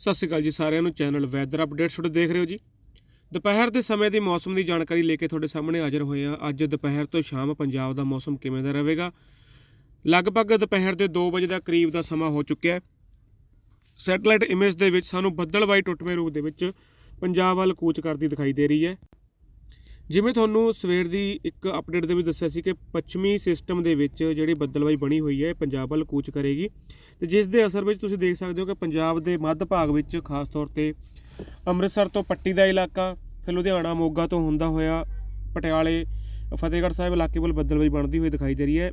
ਸਤਿ ਸ਼੍ਰੀ ਅਕਾਲ ਜੀ ਸਾਰਿਆਂ ਨੂੰ, ਚੈਨਲ ਵੈਦਰ ਅਪਡੇਟਸ ਤੁਹਾਡੇ ਦੇਖ ਰਹੇ ਹੋ ਜੀ। ਦੁਪਹਿਰ ਦੇ ਸਮੇਂ ਦੀ ਮੌਸਮ ਦੀ ਜਾਣਕਾਰੀ ਲੈ ਕੇ ਤੁਹਾਡੇ ਸਾਹਮਣੇ ਹਾਜ਼ਰ ਹੋਏ ਹਾਂ। ਅੱਜ ਦੁਪਹਿਰ ਤੋਂ ਸ਼ਾਮ ਪੰਜਾਬ ਦਾ ਮੌਸਮ ਕਿਵੇਂ ਦਾ ਰਹੇਗਾ? ਲਗਭਗ ਦੁਪਹਿਰ ਦੇ 2 ਵਜੇ ਦਾ ਕਰੀਬ ਦਾ ਸਮਾਂ ਹੋ ਚੁੱਕਿਆ ਹੈ। ਸੈਟਲਾਈਟ ਇਮੇਜ ਦੇ ਵਿੱਚ ਸਾਨੂੰ ਬੱਦਲਵਾਈ ਟੁੱਟਵੇਂ ਰੂਪ ਦੇ ਵਿੱਚ ਪੰਜਾਬ ਵੱਲ ਕੂਚ ਕਰਦੀ ਦਿਖਾਈ ਦੇ ਰਹੀ ਹੈ। ਜਿਵੇਂ ਤੁਹਾਨੂੰ ਸਵੇਰ ਦੀ ਇੱਕ ਅਪਡੇਟ ਦੇ ਵਿੱਚ ਦੱਸਿਆ ਸੀ ਕਿ ਪੱਛਮੀ ਸਿਸਟਮ ਦੇ ਵਿੱਚ ਜਿਹੜੀ ਬੱਦਲਵਾਈ ਬਣੀ ਹੋਈ ਹੈ, ਇਹ ਪੰਜਾਬ ਵੱਲ ਕੂਚ ਕਰੇਗੀ। ਤੇ ਜਿਸ ਦੇ ਅਸਰ ਵਿੱਚ ਤੁਸੀਂ ਦੇਖ ਸਕਦੇ ਹੋ ਕਿ ਪੰਜਾਬ ਦੇ ਮੱਧ ਭਾਗ ਵਿੱਚ ਖਾਸ ਤੌਰ ਤੇ ਅੰਮ੍ਰਿਤਸਰ ਤੋਂ ਪੱਟੀ ਦਾ ਇਲਾਕਾ, ਫਿਰ ਲੁਧਿਆਣਾ, ਮੋਗਾ ਤੋਂ ਹੁੰਦਾ ਹੋਇਆ ਪਟਿਆਲੇ, ਫਤਿਹਗੜ੍ਹ ਸਾਹਿਬ ਇਲਾਕੇ ਵੱਲ ਬੱਦਲਵਾਈ ਬਣਦੀ ਹੋਈ ਦਿਖਾਈ ਦੇ ਰਹੀ ਹੈ।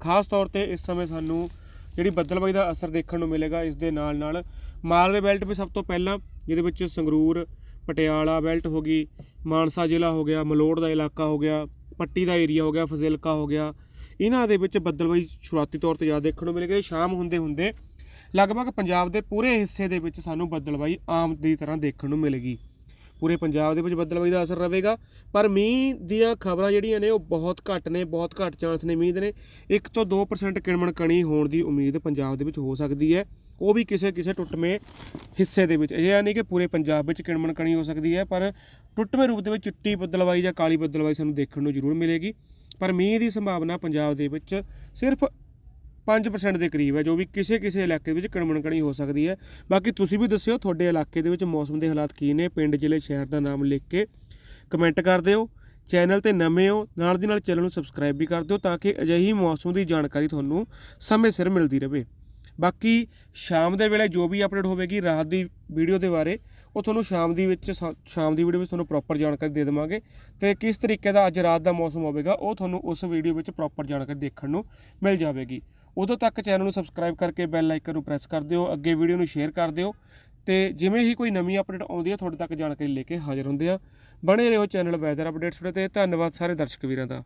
ਖਾਸ ਤੌਰ ਤੇ ਇਸ ਸਮੇਂ ਸਾਨੂੰ ਜਿਹੜੀ ਬੱਦਲਬਾਈ ਦਾ ਅਸਰ ਦੇਖਣ ਨੂੰ ਮਿਲੇਗਾ, ਇਸ ਦੇ ਨਾਲ ਨਾਲ ਮਾਲਵੇ ਬੈਲਟ ਵੀ ਸਭ ਤੋਂ ਪਹਿਲਾਂ, ਜਿਹਦੇ ਵਿੱਚ ਸੰਗਰੂਰ ਪਟਿਆਲਾ ਬੈਲਟ ਹੋ ਗਈ, ਮਾਨਸਾ ਜ਼ਿਲ੍ਹਾ ਹੋ ਗਿਆ ਮਲੋੜ ਦਾ ਇਲਾਕਾ ਹੋ ਗਿਆ, ਪੱਟੀ ਦਾ ਏਰੀਆ ਹੋ ਗਿਆ, ਫਜ਼ਿਲਕਾ ਹੋ ਗਿਆ। ਇਹਨਾਂ ਦੇ ਵਿੱਚ ਬੱਦਲਬਾਈ ਸ਼ੁਰੂਆਤੀ ਤੌਰ ਤੇ ਜ਼ਿਆਦਾ ਦੇਖਣ ਨੂੰ ਮਿਲੇਗੀ ਸ਼ਾਮ ਹੁੰਦੇ ਹੁੰਦੇ ਲਗਭਗ ਪੰਜਾਬ ਦੇ ਪੂਰੇ ਹਿੱਸੇ ਦੇ ਵਿੱਚ ਸਾਨੂੰ ਬੱਦਲਬਾਈ ਆਮ ਦੀ ਤਰ੍ਹਾਂ ਦੇਖਣ ਨੂੰ ਮਿਲੇਗੀ ਪੂਰੇ ਪੰਜਾਬ ਦੇ ਵਿੱਚ ਬੱਦਲਬਾਈ ਦਾ ਅਸਰ ਰਹੇਗਾ ਪਰ ਮੀਂਹ ਦੀਆਂ ਖਬਰਾਂ ਜਿਹੜੀਆਂ ਨੇ, ਉਹ ਬਹੁਤ ਘੱਟ ਨੇ, ਬਹੁਤ ਘੱਟ ਚਾਂਸ ਨੇ ਮੀਂਹ ਦੇ ਨੇ। 1 ਤੋਂ 2% ਕਿਣਮਣ ਕਣੀ ਹੋਣ ਦੀ ਉਮੀਦ ਪੰਜਾਬ ਦੇ ਵਿੱਚ ਹੋ ਸਕਦੀ ਹੈ। ਉਹ ਵੀ ਕਿਸੇ ਕਿਸੇ ਟੁੱਟਵੇਂ ਹਿੱਸੇ ਦੇ ਵਿੱਚ। ਇਹ ਨਹੀਂ ਕਿ ਪੂਰੇ ਪੰਜਾਬ ਵਿੱਚ ਕਿਣਮਣ ਕਣੀ ਹੋ ਸਕਦੀ ਹੈ, ਪਰ ਟੁੱਟਵੇਂ ਰੂਪ ਦੇ ਵਿੱਚ ਚਿੱਟੀ ਬੱਦਲਵਾਈ ਜਾਂ ਕਾਲੀ ਬੱਦਲਵਾਈ ਸਾਨੂੰ ਦੇਖਣ ਨੂੰ ਜ਼ਰੂਰ ਮਿਲੇਗੀ। ਪਰ ਮੀਂਹ ਦੀ ਸੰਭਾਵਨਾ ਪੰਜਾਬ ਦੇ ਵਿੱਚ ਸਿਰਫ 5% ਦੇ ਕਰੀਬ ਹੈ, ਜੋ ਵੀ ਕਿਸੇ ਕਿਸੇ ਇਲਾਕੇ ਵਿੱਚ ਕਣਮਣਕਣੀ ਹੋ ਸਕਦੀ ਹੈ। ਬਾਕੀ ਤੁਸੀਂ ਵੀ ਦੱਸਿਓ ਤੁਹਾਡੇ ਇਲਾਕੇ ਦੇ ਵਿੱਚ ਮੌਸਮ ਦੇ ਹਾਲਾਤ ਕੀ ਨੇ, ਪਿੰਡ, ਜ਼ਿਲ੍ਹੇ, ਸ਼ਹਿਰ ਦਾ ਨਾਮ ਲਿਖ ਕੇ ਕਮੈਂਟ ਕਰ ਦਿਓ। ਚੈਨਲ ਤੇ ਨਵੇਂ ਹੋ, ਨਾਲ ਦੀ ਨਾਲ ਚੈਨਲ ਨੂੰ ਸਬਸਕ੍ਰਾਈਬ ਵੀ ਕਰ ਦਿਓ ਤਾਂ ਕਿ ਅਜਿਹੀ ਮੌਸਮ ਦੀ ਜਾਣਕਾਰੀ ਤੁਹਾਨੂੰ ਸਮੇਂ ਸਿਰ ਮਿਲਦੀ ਰਹੇ। ਬਾਕੀ ਸ਼ਾਮ ਦੇ ਵੇਲੇ ਜੋ ਵੀ ਅਪਡੇਟ ਹੋਵੇਗੀ ਰਾਤ ਦੀ ਵੀਡੀਓ ਦੇ ਬਾਰੇ, ਉਹ ਤੁਹਾਨੂੰ ਸ਼ਾਮ ਦੀ ਵਿੱਚ ਸ਼ਾ- ਸ਼ਾਮ ਦੀ ਵੀਡੀਓ ਵਿੱਚ ਤੁਹਾਨੂੰ ਪ੍ਰੋਪਰ ਜਾਣਕਾਰੀ ਦੇ ਦੇਵਾਂਗੇ। ਤੇ ਕਿਸ ਤਰੀਕੇ ਦਾ ਅੱਜ ਰਾਤ ਦਾ ਮੌਸਮ ਹੋਵੇਗਾ, ਉਹ ਤੁਹਾਨੂੰ ਉਸ ਵੀਡੀਓ ਵਿੱਚ ਪ੍ਰੋਪਰ ਜਾਣਕਾਰੀ ਦੇਖਣ ਨੂੰ ਮਿਲ ਜਾਵੇਗੀ। ਉਦੋਂ ਤੱਕ ਚੈਨਲ ਨੂੰ ਸਬਸਕ੍ਰਾਈਬ ਕਰਕੇ ਬੈਲ ਆਈਕਨ ਨੂੰ ਪ੍ਰੈਸ ਕਰ ਦਿਓ, ਅੱਗੇ ਵੀਡੀਓ ਨੂੰ ਸ਼ੇਅਰ ਕਰ ਦਿਓ ਤੇ ਜਿਵੇਂ ਹੀ ਕੋਈ ਨਵੀਂ ਅਪਡੇਟ ਆਉਂਦੀ ਹੈ, ਤੁਹਾਡੇ ਤੱਕ ਜਾਣਕਾਰੀ ਲੈ ਕੇ ਹਾਜ਼ਰ ਹੁੰਦੇ ਆ ਬਣੇ ਰਹੋ ਚੈਨਲ ਵੈਦਰ ਅਪਡੇਟਸ ਤੇ ਧੰਨਵਾਦ ਸਾਰੇ ਦਰਸ਼ਕ ਵੀਰਾਂ ਦਾ।